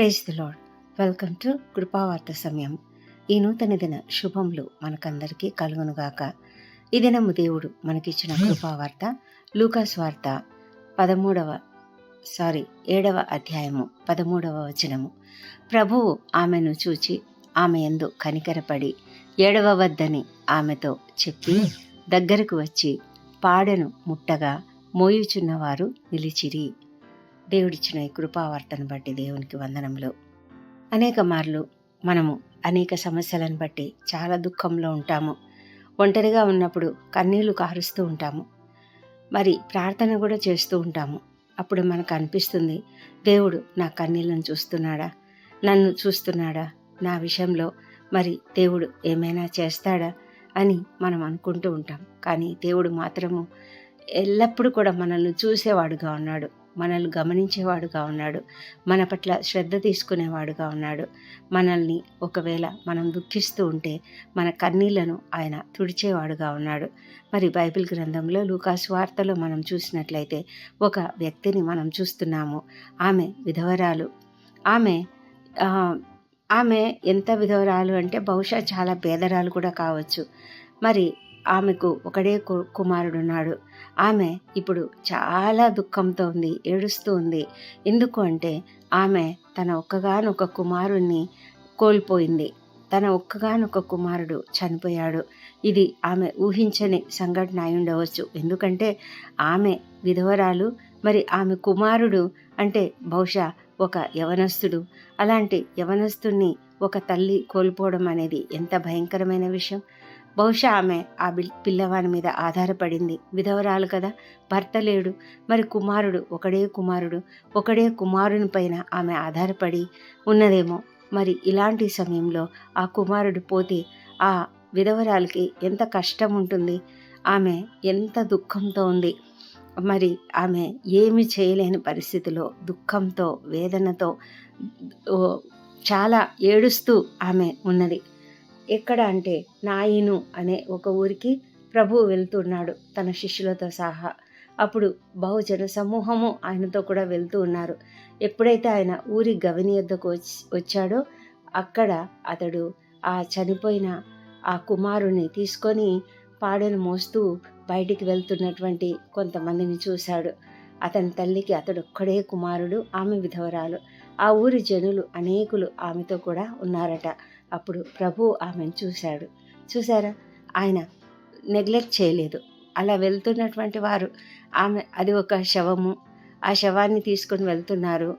Praise the lord welcome to కృపావార్త సమయం ఈ నూతన దిన శుభములు మనకందరికీ కలుగునుగాక. ఈ దినము దేవుడు మనకిచ్చిన కృపావార్త లూకాస్ వార్త పదమూడవ సారీ ఏడవ అధ్యాయము పదమూడవ వచనము. ప్రభువు ఆమెను చూచి ఆమె ఎందు కనికరపడి ఏడవ వద్దని ఆమెతో చెప్పి దగ్గరకు వచ్చి పాడెను ముట్టగా మోయుచున్నవారు నిలిచిరి. దేవుడిచ్చిన ఈ కృపావార్తను బట్టి దేవునికి వందనములు. అనేక మార్లు మనము అనేక సమస్యలను బట్టి చాలా దుఃఖంలో ఉంటాము. ఒంటరిగా ఉన్నప్పుడు కన్నీళ్ళు కారుస్తూ ఉంటాము. మరి ప్రార్థన కూడా చేస్తూ ఉంటాము. అప్పుడు మనకు అనిపిస్తుంది దేవుడు నా కన్నీళ్ళను చూస్తున్నాడా? నన్ను చూస్తున్నాడా? నా విషయంలో మరి దేవుడు ఏమైనా చేస్తాడా? అని మనం అనుకుంటూ ఉంటాం. కానీ దేవుడు మాత్రము ఎల్లప్పుడూ కూడా మనల్ని చూసేవాడుగా ఉన్నాడు. మనల్ని గమనించేవాడుగా ఉన్నాడు. మన పట్ల శ్రద్ధ తీసుకునేవాడుగా ఉన్నాడు. మనల్ని ఒకవేళ మనం దుఃఖిస్తూ ఉంటే మన కన్నీళ్ళను ఆయన తుడిచేవాడుగా ఉన్నాడు. మరి బైబిల్ గ్రంథంలో లూకాసు వార్తలో మనం చూసినట్లయితే ఒక వ్యక్తిని మనం చూస్తున్నాము. ఆమె విధవరాలు. ఆమె ఆమె ఎంత విధవరాలు అంటే బహుశా చాలా పేదరాలు కూడా కావచ్చు. మరి ఆమెకు ఒకడే కుమారుడున్నాడు. ఆమె ఇప్పుడు చాలా దుఃఖంతో ఉంది ఏడుస్తూ ఉంది. ఎందుకు అంటే ఆమె తన ఒక్కగానొక కుమారుణ్ణి కోల్పోయింది. తన ఒక్కగానొక కుమారుడు చనిపోయాడు. ఇది ఆమె ఊహించని సంఘటన అయి ఉండవచ్చు. ఎందుకంటే ఆమె విధవరాలు మరి ఆమె కుమారుడు అంటే బహుశా ఒక యవనస్తుడు. అలాంటి యవనస్తుణ్ణి ఒక తల్లి కోల్పోవడం అనేది ఎంత భయంకరమైన విషయం? బహుశా ఆమె ఆ పిల్లవాని మీద ఆధారపడింది. విధవరాలు కదా భర్త లేడు. మరి కుమారుడు ఒకడే కుమారుడు ఒకడే కుమారుని పైన ఆమె ఆధారపడి ఉన్నదేమో. మరి ఇలాంటి సమయంలో ఆ కుమారుడు పోతే ఆ విధవరాలకి ఎంత కష్టం ఉంటుంది? ఆమె ఎంత దుఃఖంతో ఉంది? మరి ఆమె ఏమి చేయలేని పరిస్థితిలో దుఃఖంతో వేదనతో చాలా ఏడుస్తూ ఆమె ఉన్నది. ఎక్కడ అంటే నాయిను అనే ఒక ఊరికి ప్రభు వెళ్తున్నాడు తన శిష్యులతో సహా. అప్పుడు బహుజన సమూహము ఆయనతో కూడా వెళ్తూ ఉన్నారు. ఎప్పుడైతే ఆయన ఊరి గవిని యొద్దకు వచ్చాడో అక్కడ అతడు ఆ చనిపోయిన ఆ కుమారుని తీసుకొని పాడెను మోస్తూ బయటికి వెళ్తున్నటువంటి కొంతమందిని చూశాడు. అతని తల్లికి అతడు ఒక్కడే కుమారుడు ఆమె విధవరాలు. ఆ ఊరి జనులు అనేకులు ఆమెతో కూడా ఉన్నారట. అప్పుడు ప్రభు ఆమెను చూశాడు. చూసారా ఆయన నెగ్లెక్ట్ చేయలేదు. అలా వెళ్తున్నటువంటి వారు ఆమె అది ఒక శవము. ఆ శవాన్ని తీసుకొని వెళ్తున్నారు.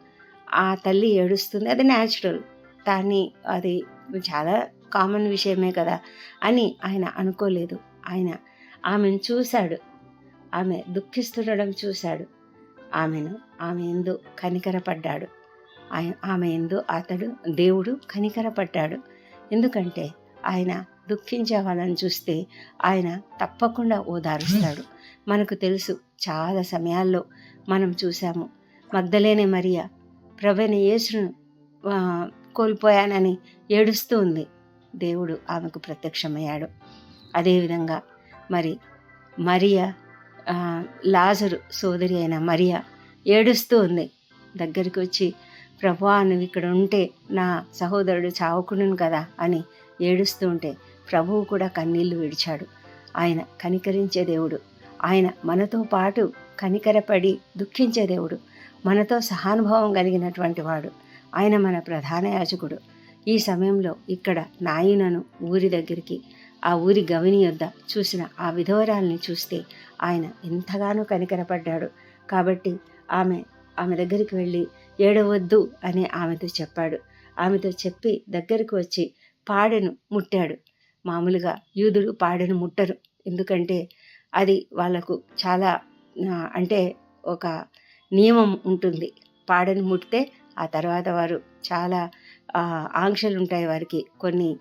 ఆ తల్లి ఏడుస్తుంది. అది న్యాచురల్ దాన్ని అది చాలా కామన్ విషయమే కదా అని ఆయన అనుకోలేదు. ఆయన ఆమెను చూశాడు. ఆమె దుఃఖిస్తుండడం చూశాడు. ఆమెను ఆమె ఎందు కనికరపడ్డాడు. ఆమె ఎందు అతడు దేవుడు కనికరపడ్డాడు. ఎందుకంటే ఆయన దుఃఖించే వాళ్ళని చూస్తే ఆయన తప్పకుండా ఓదారుస్తాడు. మనకు తెలుసు చాలా సమయాల్లో మనం చూసాము మగ్ధలేని మరియా ప్రవీణ యేసును కోల్పోయానని ఏడుస్తూ ఉంది. దేవుడు ఆమెకు ప్రత్యక్షమయ్యాడు. అదేవిధంగా మరి మరియా లాజరు సోదరి అయిన మరియా ఏడుస్తూ ఉంది. దగ్గరికి వచ్చి ప్రభా నువ్వు ఇక్కడ ఉంటే నా సహోదరుడు చావుకును కదా అని ఏడుస్తూ ఉంటే ప్రభువు కూడా కన్నీళ్ళు విడిచాడు. ఆయన కనికరించే దేవుడు. ఆయన మనతో పాటు కనికరపడి దుఃఖించే దేవుడు. మనతో సహానుభావం కలిగినటువంటి వాడు. ఆయన మన ప్రధాన యాజకుడు. ఈ సమయంలో ఇక్కడ నాయనను ఊరి దగ్గరికి ఆ ఊరి గవిని యొద్ద చూసిన ఆ విధవరాల్ని చూస్తే ఆయన ఎంతగానో కనికరపడ్డాడు. కాబట్టి ఆమె ఆమె దగ్గరికి వెళ్ళి ఏడవద్దు అని ఆమెతో చెప్పాడు. ఆమెతో చెప్పి దగ్గరకు వచ్చి పాడెను ముట్టాడు. మామూలుగా యూదుడు పాడెను ముట్టరు. ఎందుకంటే అది వాళ్ళకు చాలా అంటే ఒక నియమం ఉంటుంది. పాడను ముట్టితే ఆ తర్వాత వారు చాలా ఆంక్షలు ఉంటాయి వారికి. కొన్ని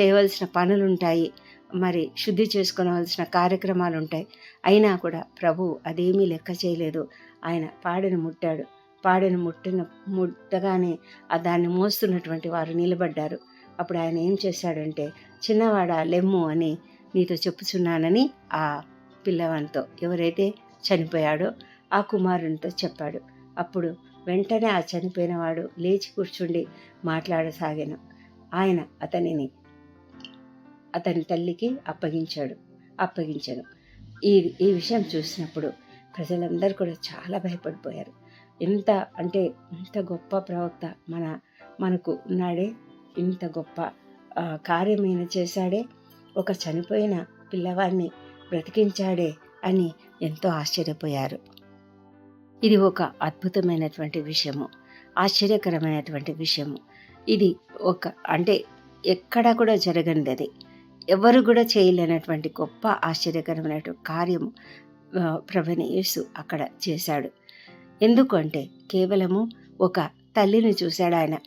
చేయవలసిన పనులు ఉంటాయి. మరి శుద్ధి చేసుకోవలసిన కార్యక్రమాలు ఉంటాయి. అయినా కూడా ప్రభు అదేమీ లెక్క చేయలేదు. ఆయన పాడను ముట్టాడు. పాడెను ముట్టిన ముట్టగానే ఆ దాన్ని మోస్తున్నటువంటి వారు నిలబడ్డారు. అప్పుడు ఆయన ఏం చేశాడంటే చిన్నవాడ లెమ్ము అని నీతో చెప్పుచున్నానని ఆ పిల్లవానితో ఎవరైతే చనిపోయాడో ఆ కుమారునితో చెప్పాడు. అప్పుడు వెంటనే ఆ చనిపోయినవాడు లేచి కూర్చుండి మాట్లాడసాగాను. ఆయన అతనిని అతని తల్లికి అప్పగించాడు అప్పగించాను ఈ ఈ విషయం చూసినప్పుడు ప్రజలందరూ కూడా చాలా భయపడిపోయారు. ఎంత అంటే ఇంత గొప్ప ప్రవక్త మన మనకు ఉన్నాడే ఇంత గొప్ప కార్యమైన చేశాడే ఒక చనిపోయిన పిల్లవాడిని బ్రతికించాడే అని ఎంతో ఆశ్చర్యపోయారు. ఇది ఒక అద్భుతమైనటువంటి విషయము ఆశ్చర్యకరమైనటువంటి విషయము. ఇది ఒక అంటే ఎక్కడా కూడా జరగనిది అది. ఎవరు కూడా చేయలేనటువంటి గొప్ప ఆశ్చర్యకరమైనటువంటి కార్యము ఆ, ప్రభుని యేసు అక్కడ చేశాడు. ఎందుకంటే కేవలము ఒక తల్లిని చూశాడు ఆయన.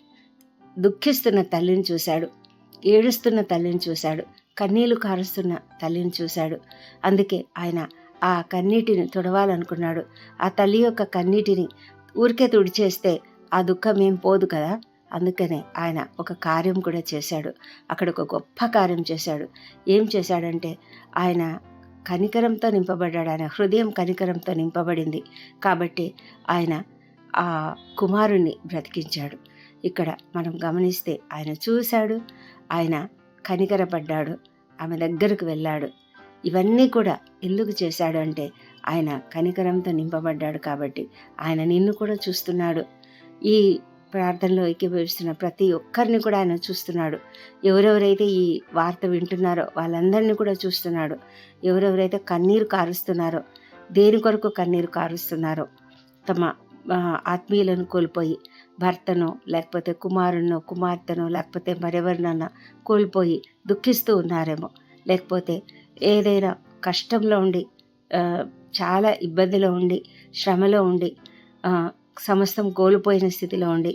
దుఃఖిస్తున్న తల్లిని చూశాడు. ఏడుస్తున్న తల్లిని చూశాడు. కన్నీళ్ళు కారుస్తున్న తల్లిని చూశాడు. అందుకే ఆయన ఆ కన్నీటిని తుడవాలనుకున్నాడు. ఆ తల్లి యొక్క కన్నీటిని ఊరికే తుడిచేస్తే ఆ దుఃఖం ఏం పోదు కదా? అందుకనే ఆయన ఒక కార్యం కూడా చేశాడు. అక్కడ ఒక గొప్ప కార్యం చేశాడు. ఏం చేశాడంటే ఆయన కనికరంతో నింపబడ్డాడు. ఆయన హృదయం కనికరంతో నింపబడింది. కాబట్టి ఆయన ఆ కుమారుణ్ణి బ్రతికించాడు. ఇక్కడ మనం గమనిస్తే ఆయన చూశాడు ఆయన కనికరపడ్డాడు ఆమె దగ్గరకు వెళ్ళాడు. ఇవన్నీ కూడా ఎందుకు చేశాడు అంటే ఆయన కనికరంతో నింపబడ్డాడు కాబట్టి ఆయన నిన్ను కూడా చూస్తున్నాడు. ఈ ప్రార్థనలో ఏకీభవిస్తున్న ప్రతి ఒక్కరిని కూడా ఆయన చూస్తున్నాడు. ఎవరెవరైతే ఈ వార్త వింటున్నారో వాళ్ళందరినీ కూడా చూస్తున్నాడు. ఎవరెవరైతే కన్నీరు కారుస్తున్నారో దేని కొరకు కన్నీరు కారుస్తున్నారో తమ ఆత్మీయులను కోల్పోయి భర్తనో లేకపోతే కుమారునో కుమార్తెనో లేకపోతే మరెవరినన్నా కోల్పోయి దుఃఖిస్తూ ఉన్నారేమో. లేకపోతే ఏదైనా కష్టంలో ఉండి చాలా ఇబ్బందిలో ఉండి శ్రమలో ఉండి సమస్తం కోల్పోయిన స్థితిలో ఉండి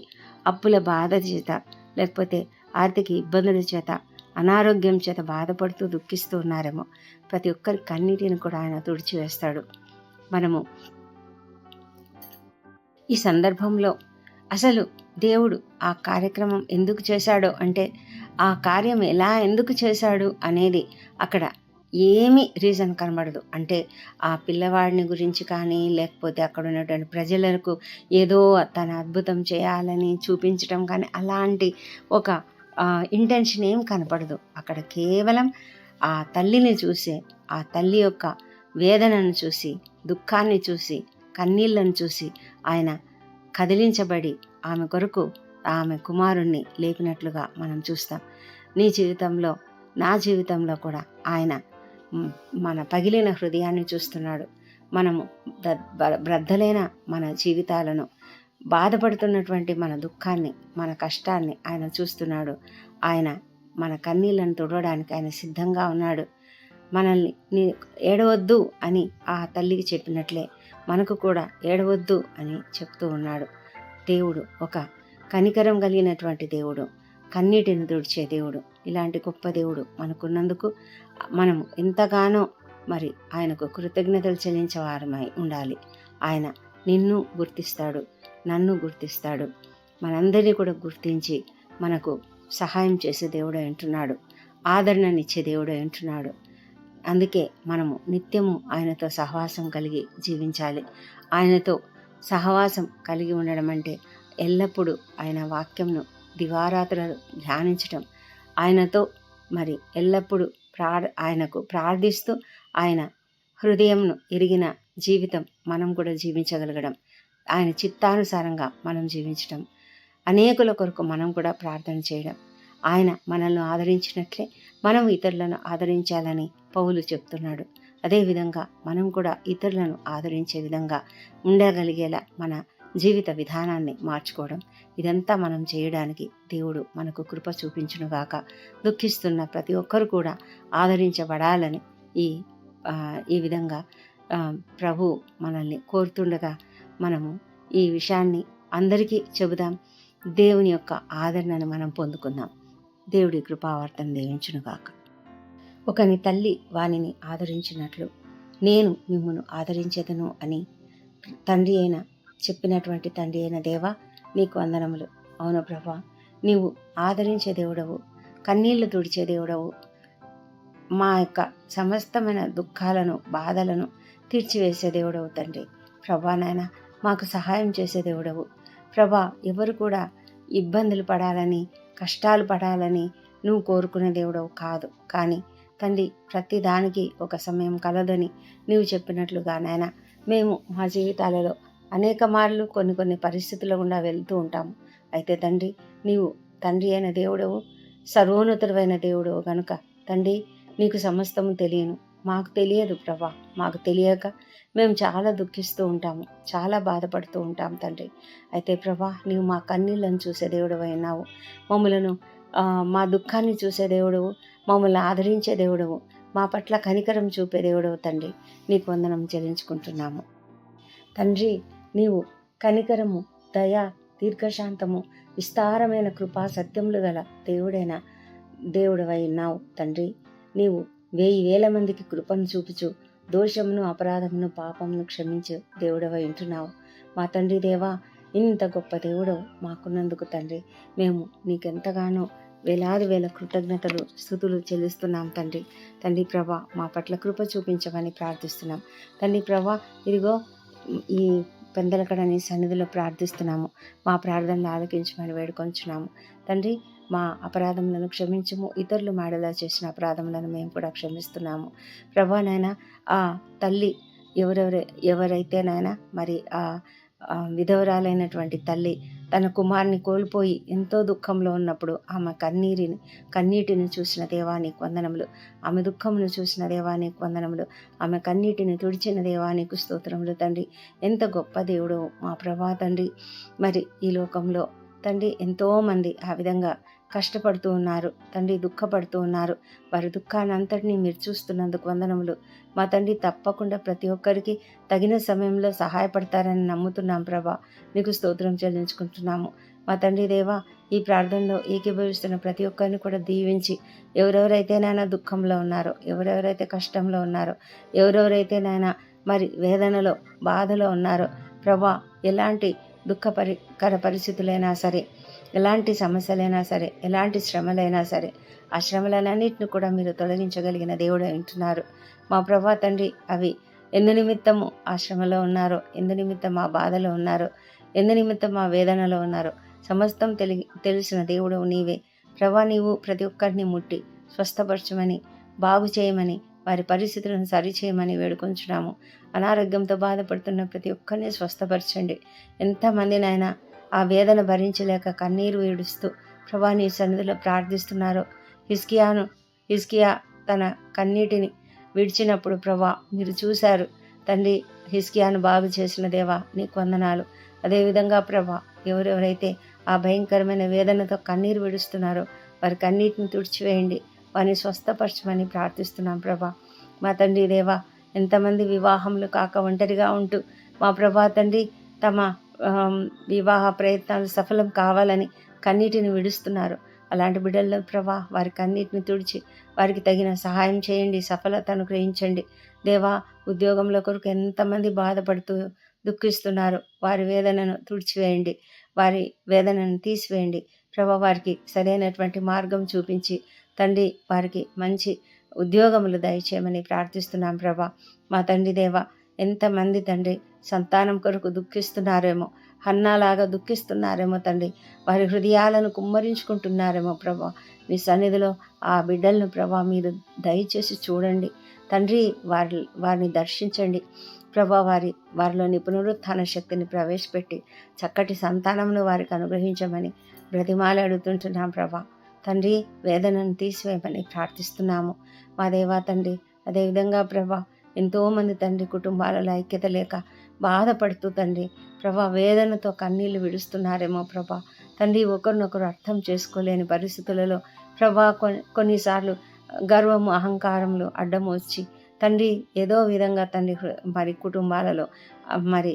అప్పుల బాధ చేత లేకపోతే ఆర్థిక ఇబ్బందుల చేత అనారోగ్యం చేత బాధపడుతూ దుఃఖిస్తూ ఉన్నారేమో. ప్రతి ఒక్కరి కన్నీటిని కూడా ఆయన తుడిచివేస్తాడు. మనము ఈ సందర్భంలో అసలు దేవుడు ఆ కార్యక్రమం ఎందుకు చేశాడో అంటే ఆ కార్యం ఎలా ఎందుకు చేశాడు అనేది అక్కడ ఏమీ రీజన్ కనబడదు. అంటే ఆ పిల్లవాడిని గురించి కానీ లేకపోతే అక్కడ ఉన్నటువంటి ప్రజలకు ఏదో తన అద్భుతం చేయాలని చూపించడం కానీ అలాంటి ఒక ఇంటెన్షన్ ఏం కనపడదు. అక్కడ కేవలం ఆ తల్లిని చూసి ఆ తల్లి యొక్క వేదనను చూసి దుఃఖాన్ని చూసి కన్నీళ్ళను చూసి ఆయన కదిలించబడి ఆమె కొరకు ఆమె కుమారుణ్ణి లేపినట్లుగా మనం చూస్తాం. నీ జీవితంలో నా జీవితంలో కూడా ఆయన మన పగిలిన హృదయాన్ని చూస్తున్నాడు. మనము బ్రద్దలైన మన జీవితాలను బాధపడుతున్నటువంటి మన దుఃఖాన్ని మన కష్టాన్ని ఆయన చూస్తున్నాడు. ఆయన మన కన్నీళ్ళను తుడవడానికి ఆయన సిద్ధంగా ఉన్నాడు. మనల్ని నీ ఏడవద్దు అని ఆ తల్లికి చెప్పినట్లే మనకు కూడా ఏడవద్దు అని చెప్తూ ఉన్నాడు. దేవుడు ఒక కనికరం కలిగినటువంటి దేవుడు కన్నీటిని తుడిచే దేవుడు ఇలాంటి గొప్ప దేవుడు మనకున్నందుకు మనం ఎంతగానో మరి ఆయనకు కృతజ్ఞతలు చెల్లించేవారమై ఉండాలి. ఆయన నిన్ను గుర్తిస్తాడు నన్ను గుర్తిస్తాడు. మనందరినీ కూడా గుర్తించి మనకు సహాయం చేసే దేవుడు అంటున్నాడు ఆదరణనిచ్చే దేవుడు అంటున్నాడు అందుకే మనము నిత్యము ఆయనతో సహవాసం కలిగి జీవించాలి. ఆయనతో సహవాసం కలిగి ఉండడం అంటే ఎల్లప్పుడూ ఆయన వాక్యంను దివారాత్రులు ధ్యానించటం. ఆయనతో మరి ఎల్లప్పుడూ ప్రార్ ఆయనకు ప్రార్థిస్తూ ఆయన హృదయంను ఎరిగిన జీవితం మనం కూడా జీవించగలగడం. ఆయన చిత్తానుసారంగా మనం జీవించడం అనేకుల కొరకు మనం కూడా ప్రార్థన చేయడం. ఆయన మనల్ని ఆదరించినట్లే మనం ఇతరులను ఆదరించాలని పౌలు చెప్తున్నాడు. అదేవిధంగా మనం కూడా ఇతరులను ఆదరించే విధంగా ఉండగలిగేలా మన జీవిత విధానాన్ని మార్చుకోవడం. ఇదంతా మనం చేయడానికి దేవుడు మనకు కృప చూపించునుగాక. దుఃఖిస్తున్న ప్రతి ఒక్కరు కూడా ఆదరించబడాలని ఈ ఈ విధంగా ప్రభు మనల్ని కోరుతుండగా మనము ఈ విషయాన్ని అందరికీ చెబుదాం. దేవుని యొక్క ఆదరణను మనం పొందుకుందాం. దేవుడి కృపావర్తను దీవించునుగాక ఒకని తల్లి వానిని ఆదరించినట్లు నేను మిమ్మను ఆదరించేదను అని తండ్రి అయిన చెప్పినటువంటి తండ్రి అయిన దేవా నీకు వందనములు. అవును ప్రభా నీవు ఆదరించే దేవుడవు కన్నీళ్ళు తుడిచే దేవుడవు. మా యొక్క సమస్తమైన దుఃఖాలను బాధలను తీర్చివేసే దేవుడవు తండ్రి. ప్రభా నాయన మాకు సహాయం చేసే దేవుడవు. ప్రభా ఎవరు కూడా ఇబ్బందులు పడాలని కష్టాలు పడాలని నువ్వు కోరుకునే దేవుడవు కాదు. కానీ తండ్రి ప్రతిదానికి ఒక సమయం కలదని నీవు చెప్పినట్లుగా నాయన మేము మా జీవితాలలో అనేక మార్లు కొన్ని కొన్ని పరిస్థితుల గుండా వెళ్తూ ఉంటాము. అయితే తండ్రి నీవు తండ్రి అయిన దేవుడవు సర్వోన్నతుడైన దేవుడవు గనుక. తండ్రి నీకు సమస్తము తెలియను. మాకు తెలియదు ప్రభా. మాకు తెలియక మేము చాలా దుఃఖిస్తూ ఉంటాము. చాలా బాధపడుతూ ఉంటాం తండ్రి. అయితే ప్రభా నీవు మా కన్నీళ్ళను చూసే దేవుడు అయినావు మమ్మలను మా దుఃఖాన్ని చూసే దేవుడవు. మమ్మల్ని ఆదరించే దేవుడవు. మా పట్ల కనికరం చూపే దేవుడవు తండ్రి. నీకు వందనం చెల్లించుకుంటున్నాము. తండ్రి నీవు కనికరము దయ దీర్ఘశాంతము విస్తారమైన కృపా సత్యములు గల దేవుడైన దేవుడవై ఉన్నావు తండ్రి. నీవు వెయ్యి వేల మందికి కృపను చూపుచు దోషమును అపరాధమును పాపమును క్షమించు దేవుడవై ఉంటున్నావు. మా తండ్రి దేవా ఇంత గొప్ప దేవుడవు మాకున్నందుకు తండ్రి. మేము నీకెంతగానో వేలాది వేల కృతజ్ఞతలు స్థుతులు చెల్లిస్తున్నాం తండ్రి. తండ్రి ప్రభా మా పట్ల కృప చూపించమని ప్రార్థిస్తున్నాం. తండ్రి ప్రభా ఇదిగో ఈ పెందలకడ నీ సన్నిధిలో ప్రార్థిస్తున్నాము. మా ప్రార్థనలు ఆలకించమని వేడుకొంచున్నాము. తండ్రి మా అపరాధములను క్షమించము. ఇతరులు మాడలా చేసిన అపరాధములను మేము కూడా క్షమిస్తున్నాము. ప్రభా నాయన ఆ తల్లి ఎవరెవరు ఎవరైతే నాయన మరి ఆ విధవరాలైనటువంటి తల్లి తన కుమారుని కోల్పోయి ఎంతో దుఃఖంలో ఉన్నప్పుడు ఆమె కన్నీరిని కన్నీటిని చూసిన దేవానికి వందనములు. ఆమె దుఃఖమును చూసిన దేవానికి వందనములు. ఆమె కన్నీటిని తుడిచిన దేవానికి స్తోత్రములు తండ్రి. ఎంత గొప్ప దేవుడు మా ప్రభా తండ్రి. మరి ఈ లోకంలో తండ్రి ఎంతోమంది ఆ విధంగా కష్టపడుతూ ఉన్నారు. తండ్రి దుఃఖపడుతూ ఉన్నారు. వారి దుఃఖాన్ని అంతటినీ మీరు చూస్తున్నందుకు వందనములు. మా తండ్రి తప్పకుండా ప్రతి ఒక్కరికి తగిన సమయంలో సహాయపడతారని నమ్ముతున్నాం ప్రభా. నీకు స్తోత్రం చెల్లించుకుంటున్నాము. మా తండ్రి దేవా ఈ ప్రార్థనలో ఏకీభవిస్తున్న ప్రతి ఒక్కరిని కూడా దీవించి ఎవరెవరైతే నాయన దుఃఖంలో ఉన్నారో ఎవరెవరైతే కష్టంలో ఉన్నారో ఎవరెవరైతే నాయన మరి వేదనలో బాధలో ఉన్నారో ప్రభా ఎలాంటి దుఃఖ పరికర పరిస్థితులైనా సరే ఎలాంటి సమస్యలైనా సరే ఎలాంటి శ్రమలైనా సరే ఆ శ్రమలన్నింటిని కూడా మీరు తొలగించగలిగిన దేవుడు అంటున్నారు మా ప్రభా తండ్రి అవి ఎందు నిమిత్తము ఆ శ్రమలో ఉన్నారో ఎందు నిమిత్తం ఆ బాధలో ఉన్నారో ఎందు నిమిత్తం ఆ వేదనలో ఉన్నారో సమస్తం తెలి తెలిసిన దేవుడు నీవే. ప్రభా నీవు ప్రతి ఒక్కరిని ముట్టి స్వస్థపరచమని బాగు చేయమని వారి పరిస్థితులను సరిచేయమని వేడుకొంచున్నాము. అనారోగ్యంతో బాధపడుతున్న ప్రతి ఒక్కరిని స్వస్థపరచండి. ఎంతమందినైనా ఆ వేదన భరించలేక కన్నీరు ఏడుస్తూ ప్రభా నీ సన్నిధిలో ప్రార్థిస్తున్నారు. హిస్కియాను హిస్కియా తన కన్నీటిని విడిచినప్పుడు ప్రభా మీరు చూశారు. తండ్రి హిస్కియాను బాగు చేసిన దేవా నీకు వందనాలు. అదేవిధంగా ప్రభా ఎవరెవరైతే ఆ భయంకరమైన వేదనతో కన్నీరు విడుస్తున్నారో వారి కన్నీటిని తుడిచివేయండి. వారిని స్వస్థపరచమని ప్రార్థిస్తున్నాం ప్రభా. మా తండ్రి దేవా ఎంతమంది వివాహములు కాక ఒంటరిగా ఉంటూ మా ప్రభా తండ్రి తమ వివాహ ప్రయత్నాలు సఫలం కావాలని కన్నీటిని విడుస్తున్నారు. అలాంటి బిడ్డల్లో ప్రభా వారి కన్నీటిని తుడిచి వారికి తగిన సహాయం చేయండి సఫలతను గ్రహించండి. దేవా ఉద్యోగంలో కొరకు ఎంతమంది బాధపడుతూ దుఃఖిస్తున్నారు వారి వేదనను తుడిచివేయండి వారి వేదనను తీసివేయండి. ప్రభా వారికి సరైనటువంటి మార్గం చూపించి తండ్రి వారికి మంచి ఉద్యోగములు దయచేయమని ప్రార్థిస్తున్నాం ప్రభా. మా తండ్రి దేవ ఎంతమంది తండ్రి సంతానం కొరకు దుఃఖిస్తున్నారేమో హన్నాలాగా దుఃఖిస్తున్నారేమో తండ్రి. వారి హృదయాలను కుమ్మరించుకుంటున్నారేమో ప్రభా. మీ సన్నిధిలో ఆ బిడ్డలను ప్రభా మీరు దయచేసి చూడండి. తండ్రి వారి వారిని దర్శించండి. ప్రభా వారి వారిలో నిపుణుత్థాన శక్తిని ప్రవేశపెట్టి చక్కటి సంతానమును వారికి అనుగ్రహించమని బ్రతిమాలి అడుగుతుంటున్నాం ప్రభా. తండ్రి వేదనను తీసివేయమని ప్రార్థిస్తున్నాము. మా దేవా తండ్రి అదేవిధంగా ప్రభా ఎంతోమంది తండ్రి కుటుంబాలలో ఐక్యత లేక బాధపడుతూ తండ్రి ప్రభా వేదనతో కన్నీళ్ళు విడుస్తున్నారేమో ప్రభా. తండ్రి ఒకరినొకరు అర్థం చేసుకోలేని పరిస్థితులలో ప్రభా కొన్ని కొన్నిసార్లు గర్వము అహంకారములు అడ్డం వచ్చి తండ్రి ఏదో విధంగా తండ్రి మరి కుటుంబాలలో మరి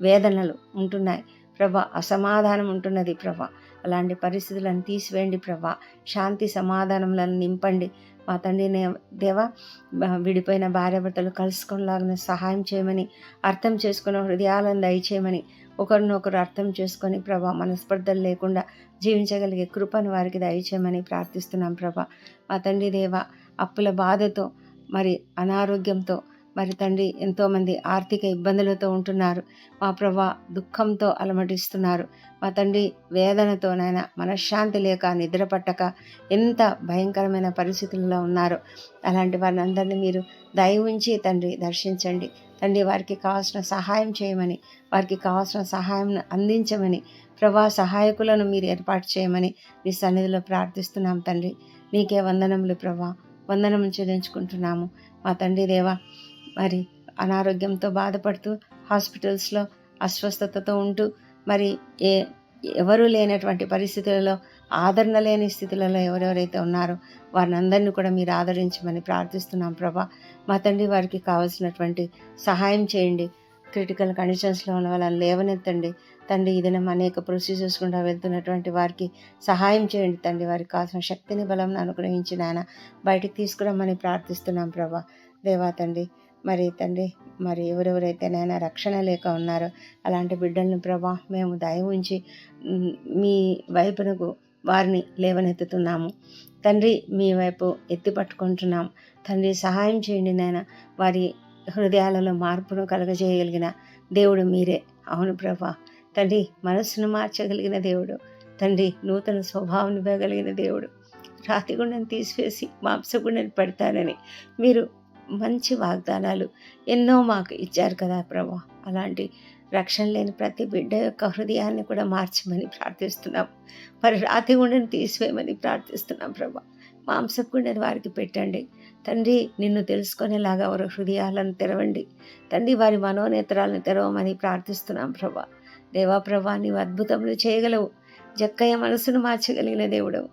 వేదనలు ఉంటున్నాయి. ప్రభా అసమాధానం ఉంటున్నది ప్రభా. అలాంటి పరిస్థితులను తీసివేయండి ప్రభా. శాంతి సమాధానములను నింపండి. మా తండ్రి నే- దేవా విడిపోయిన భార్యాభర్తలు కలుసుకునేలాగిన సహాయం చేయమని అర్థం చేసుకున్న హృదయాలను దయచేయమని ఒకరినొకరు అర్థం చేసుకొని ప్రభా మనస్పర్ధలు లేకుండా జీవించగలిగే కృపను వారికి దయచేయమని ప్రార్థిస్తున్నాం ప్రభా. మా తండ్రి దేవ అప్పుల బాధతో మరి అనారోగ్యంతో మరి తండ్రి ఎంతోమంది ఆర్థిక ఇబ్బందులతో ఉంటున్నారు. మా ప్రభా దుఃఖంతో అలమటిస్తున్నారు. మా తండ్రి వేదనతోనైనా మనశ్శాంతి లేక నిద్ర పట్టక ఎంత భయంకరమైన పరిస్థితుల్లో ఉన్నారో అలాంటి వారిని అందరినీ మీరు దయ ఉంచి తండ్రి దర్శించండి. తండ్రి వారికి కావాల్సిన సహాయం చేయమని వారికి కావాల్సిన సహాయం అందించమని ప్రభా సహాయకులను మీరు ఏర్పాటు చేయమని మీ సన్నిధిలో ప్రార్థిస్తున్నాం తండ్రి. నీకే వందనములు ప్రభా. వందనం చెల్లించుకుంటున్నాము. మా తండ్రి దేవా మరి అనారోగ్యంతో బాధపడుతూ హాస్పిటల్స్లో అస్వస్థతతో ఉంటూ మరి ఏ ఎవరు లేనటువంటి పరిస్థితులలో ఆదరణ లేని స్థితులలో ఎవరెవరైతే ఉన్నారో వారిని అందరినీ కూడా మీరు ఆదరించమని ప్రార్థిస్తున్నాం ప్రభా. మా తండ్రి వారికి కావాల్సినటువంటి సహాయం చేయండి. క్రిటికల్ కండిషన్స్లో ఉన్న వాళ్ళని లేవనెత్తండి. తండ్రి ఈ దినం అనేక ప్రొసీజర్స్ గుండా వెళ్తున్నటువంటి వారికి సహాయం చేయండి. తండ్రి వారికి కావాల్సిన శక్తిని బలం అనుగ్రహించి నాయన బయటికి తీసుకురమ్మని ప్రార్థిస్తున్నాం ప్రభా. దేవా తండ్రి మరి తండ్రి మరి ఎవరెవరైతే నైనా రక్షణ లేక ఉన్నారో అలాంటి బిడ్డలను ప్రభా మేము దయ ఉంచి మీ వైపునకు వారిని లేవనెత్తుతున్నాము. తండ్రి మీ వైపు ఎత్తి పట్టుకుంటున్నాం. తండ్రి సహాయం చేయండి నాయన. వారి హృదయాలలో మార్పును కలగజేయగలిగిన దేవుడు మీరే. అవును ప్రభా. తండ్రి మనస్సును మార్చగలిగిన దేవుడు. తండ్రి నూతన స్వభావం ఇవ్వగలిగిన దేవుడు. రాతి గుండెని తీసివేసి మాంసగుండెని పెడతానని మీరు మంచి వాగ్దానాలు ఎన్నో మాకు ఇచ్చారు కదా ప్రభా. అలాంటి రక్షణ లేని ప్రతి బిడ్డ యొక్క హృదయాన్ని కూడా మార్చమని ప్రార్థిస్తున్నాం. మరి రాతి గుండెని తీసివేయమని ప్రార్థిస్తున్నాం ప్రభా. మాంసపు గుండెని వారికి పెట్టండి. తండ్రి నిన్ను తెలుసుకునేలాగా వారి హృదయాలను తెరవండి. తండ్రి వారి మనోనేత్రాలను తెరవమని ప్రార్థిస్తున్నాం ప్రభా. దేవా ప్రభా నీవు అద్భుతములు చేయగలవు. జక్కయ్య మనసును మార్చగలిగిన దేవుడవు.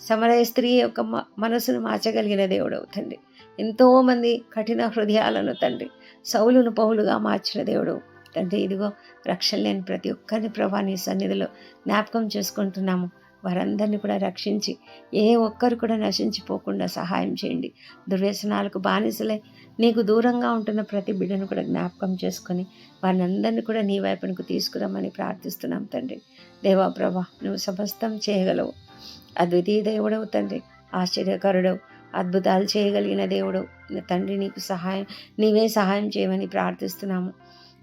సమరయ స్త్రీ యొక్క మనసును మార్చగలిగిన దేవుడవు తండ్రి. ఎంతోమంది కఠిన హృదయాలను తండ్రి సౌలును పౌలుగా మార్చిన దేవుడు. తండ్రి ఇదిగో రక్షణ లేని ప్రతి ఒక్కరిని ప్రభా నీ సన్నిధిలో జ్ఞాపకం చేసుకుంటున్నాము. వారందరినీ కూడా రక్షించి ఏ ఒక్కరు కూడా నశించిపోకుండా సహాయం చేయండి. దుర్వ్యసనాలకు బానిసలే నీకు దూరంగా ఉంటున్న ప్రతి బిడ్డను కూడా జ్ఞాపకం చేసుకొని వారిని అందరినీ కూడా నీ వైపునకు తీసుకురమ్మని ప్రార్థిస్తున్నాం తండ్రి. దేవా ప్రభా నువ్వు సమస్తం చేయగలవు. అద్వితీయ దేవుడవు తండ్రి ఆశ్చర్యకరుడవు. అద్భుతాలు చేయగలిగిన దేవుడు. నా తండ్రి నీకు సహాయం నీవే సహాయం చేయమని ప్రార్థిస్తున్నాము.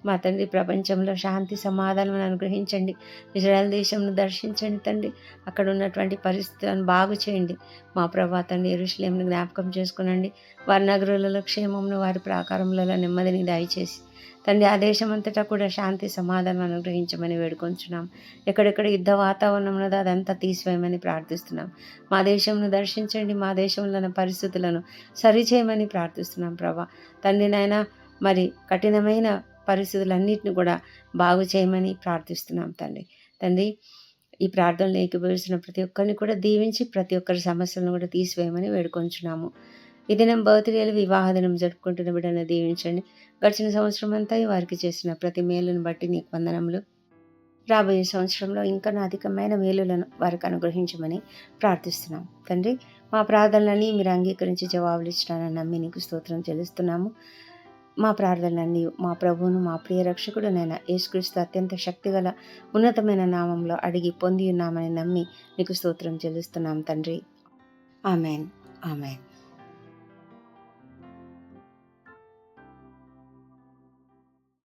మా తండ్రి ప్రపంచంలో శాంతి సమాధానం అనుగ్రహించండి. ఇజ్రాయల్ దేశంను దర్శించండి తండ్రి. అక్కడ ఉన్నటువంటి పరిస్థితులను బాగు చేయండి. మా ప్రభా తండ్రి ఎరుషులేంను జ్ఞాపకం చేసుకునండి. వారి నగరులలో క్షేమంను వారి ప్రాకారములలో నెమ్మదిని దయచేసి తండ్రి ఆ దేశమంతటా కూడా శాంతి సమాధానం అనుగ్రహించమని వేడుకొంచున్నాం. ఎక్కడెక్కడ యుద్ధ వాతావరణం ఉన్నదో అదంతా తీసివేయమని ప్రార్థిస్తున్నాం. మా దేశంను దర్శించండి మా దేశంలో ఉన్న పరిస్థితులను సరిచేయమని ప్రార్థిస్తున్నాం ప్రభా. తండ్రి నాయన మరి కఠినమైన పరిస్థితులన్నింటిని కూడా బాగు చేయమని ప్రార్థిస్తున్నాం తండ్రి. తండ్రి ఈ ప్రార్థనలు ఏకీభవిస్తున్న ప్రతి ఒక్కరిని కూడా దీవించి ప్రతి ఒక్కరి సమస్యలను కూడా తీసివేయమని వేడుకొంచున్నాము. ఈ దినం బర్త్డేలు వివాహ దినం జరుపుకుంటున్న బిడ్డను దీవించండి. గడిచిన సంవత్సరం అంతా వారికి చేసిన ప్రతి మేలును బట్టి నీకు వందనములు. రాబోయే సంవత్సరంలో ఇంకా అధికమైన మేలులను వారికి అనుగ్రహించమని ప్రార్థిస్తున్నాం. తండ్రి మా ప్రార్థనలన్నీ మీరు అంగీకరించి జవాబులు ఇచ్చినారని నమ్మి నీకు స్తోత్రం చెల్లిస్తున్నాము. మా ప్రార్థనలన్నీ మా ప్రభువును మా ప్రియ రక్షకుడునైన యేసుక్రీస్తు అత్యంత శక్తిగల ఉన్నతమైన నామంలో అడిగి పొంది ఉన్నామని నమ్మి నీకు స్తోత్రం చెల్లిస్తున్నాం తండ్రి. ఆమెన్. ఆమెన్.